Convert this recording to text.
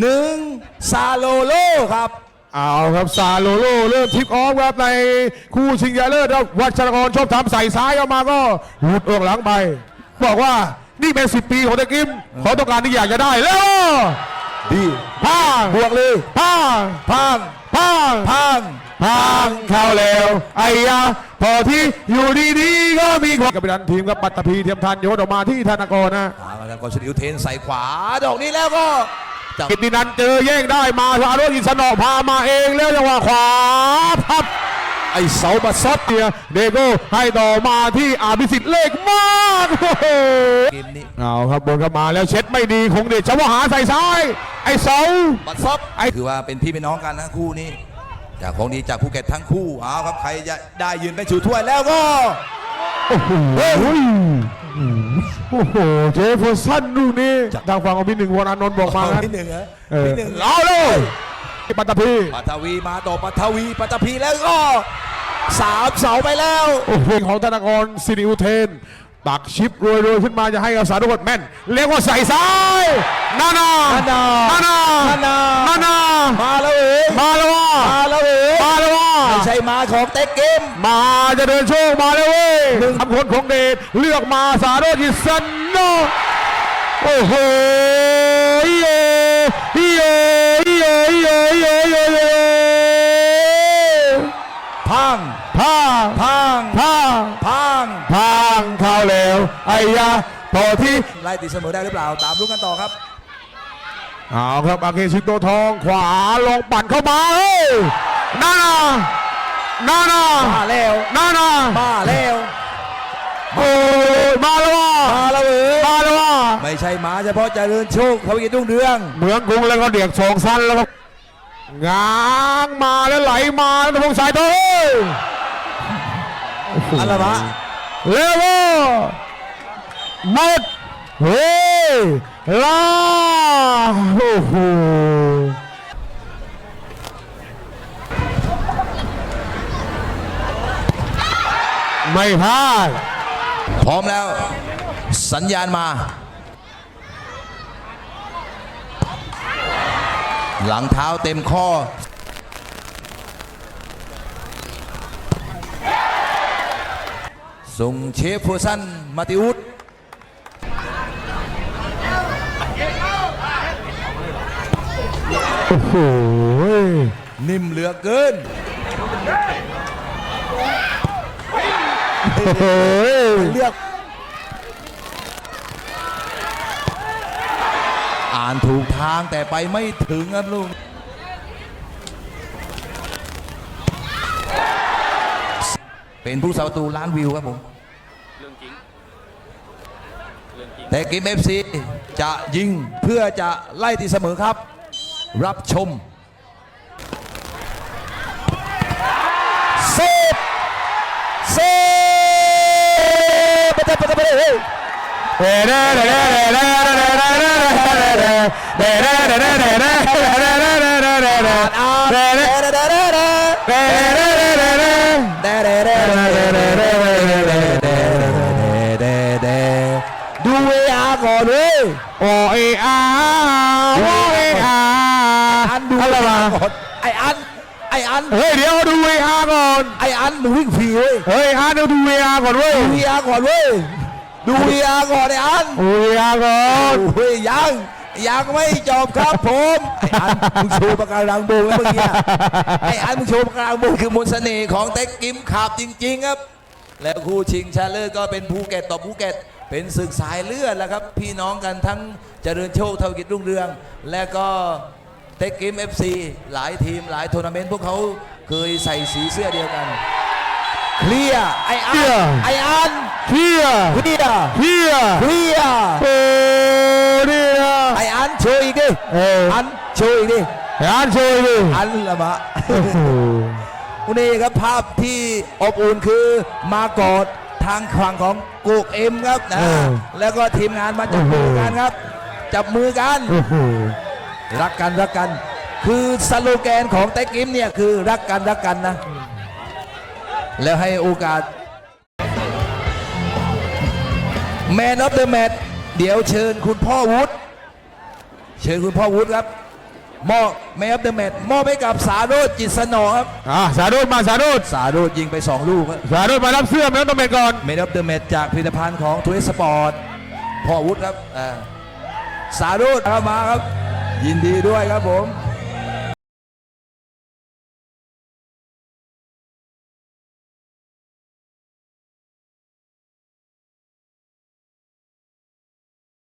หนึ่งซาโลโลครับ เอาครับซาโลโลเริ่มทิปออฟครับในคู่ชิงยาเลิศครับวัชรกรชอบทำใส่ซ้ายออกมาก็หลุดออกหลังไปบอกว่านี่เป็นสิบปีของตะกิมเขาต้องการที่อยากจะได้แล้วดีพังบวกเลยพังพังพังพังพังเข้าแล้วไอ้ยาพอที่อยู่ดีๆก็มีความกับดันทีมกับปัตตภีเทียมทันโยนออกมาที่ธนากรนะธนากรชุดอิวเทนใส่ขวาดอกนี้แล้วก็ จังกิตินันเจอแย่งได้มาสาโรอินสนอพามาเองแล้วจังหวะขวาพับไอเสาบัสซัเนี่ยเดโก้ให้ต่อมาที่อาภิสิทธิ์เลขมากโอ้โเกมนี้เอาครับบนเข้ามาแล้วเช็ดไม่ดีคงเดชชวหาใส่ซ้าย ไอเสาบัสซัดไอคือว่าเป็นพี่เป็นน้องกันนะคู่นี้จากของดีจากภูเก็ตทั้งคู่เอาครับใครจะได้ยืนเป็นชูถ้วยแล้วก็ โอ้โหเจฟอร์สันดูนี่ทางฝั่งของพี่หนึ่งวรอนนท์บอกมาพี่หนึ่งเหรอเออ ที่หนึ่งเอาเลยปัตตภีปัทวีมาต่อปัทวีปัทพีแล้วก็สามเสาไปแล้ว โอ้โหของธนากรสิริอุเทนตักชิปรวยๆขึ้นมาจะให้กับสารุกคนแม่น เรียกว่าใส่ซ้ายนานนานา มาของเต็กเกม มาจะเดินโชคมาเลยเว้ยหนึ่งคำคนของเดชเลือกมาสาโรจิสันโนโอ้โหโยโยโยโยโยโยโยพังพังพังพังพังพังเข้าแล้วไอ้ยาพอที่ไล่ตีเสมอได้หรือเปล่าตามลุ้นกันต่อครับเอาครับอาเกชิโตทองขวาลงปั่นเข้ามาเฮ้ยหน้า นานามาแล้วนานามาแล้วโอ้มาแล้วมาแล้วมาแล้วไม่ใช่หมาเฉพาะจะเจริญโชคเขาอีกรุ่งเดืองเหมืองกุ้งแล้วก็เดียกสองสั้นแล้วง้างมาแล้วไหลมาแล้วพงสายโตอะไรมะเลวหมดเฮ้ยลาโอ้โห ไม่พลาด พร้อมแล้ว สัญญาณมา หลังเท้าเต็มข้อ ส่งเชฟฟูซันมาติอุสโอ้โห นิ่มเหลือเกิน เลือก อ่านถูกทางแต่ไปไม่ถึงนะลูกเป็นผู้สาประตูล้านวิวครับผมเรื่องจริงแต่กิมเอฟซีจะยิงเพื่อจะไล่ตีเสมอครับ รับชม ดูเออาก่อนเวยโอเออาอันดูอะไรมาไออันไออันเฮ้ยเดี๋ยวดูเออาก่อนไออันดูวิ่งผีเว้ยเฮ้ยอันเดี๋ยวดูเออาก่อนเว้ยดูเออาก่อนเว้ย ดูเวอาก่อนไออันดูเวอาก่อนโอ้ยยังยังไม่จบครับผมไออันมึงโชว์ปากการังโบงแล้วเมื่อกี้อะไออันมึงโชว์ปากการังโบงคือมนต์เสน่ห์ของเต็กกิมขับจริง ๆ ครับ แล้วคู่ชิงชนะเลิศก็เป็นภูเก็ตต่อภูเก็ตเป็นศึกสายเลือดแล้วครับ พี่น้องกันทั้งเจริญโชคเทวกิจรุ่งเรือง และก็เต็กกิม FC หลายทีมหลายทัวร์นาเมนต์พวกเขาเคยใส่สีเสื้อเดียวกัน เคลียร์ไออันไออัน เฮียเคลียร์เฮียเคลียร์โอ้เนี่ยไออันโชว์อีกดิเอออันโชว์อีกดิอาร์ตช่วยดิอันละมะโอ้โหวันนี้ครับภาพที่อบอุ่นคือมากอดทางฝั่งของกูกเอ็มครับนะแล้วก็ทีมงานมาจับมือกันครับ จับมือกันโอ้โหรักกันรักกัน คือสโลแกนของเต็กอิมเนี่ยคือรักกันรักกันนะ แล้วให้โอกาส แมนอ f เดอะแมตเดี๋ยวเชิญคุณพ่อวุฒิเชิญคุณพ่อวุฒิครับมอบเมฟเดอะแมตมอบให้กับสาโรจน์จิตสนองครับอ่าสาโรดมาสาโรดสาโรจน์ยิงไป 2 ลูกครับสาโรดมารับเสื้อแมนต้องเป็นก่อนเมด of เดอะแมตจากผลิตภัณฑ์ของทูเอสปอร์ตพ่อวุฒิครับอ่าสาโรจน์เข้ามาครับ ยินดีด้วยครับผม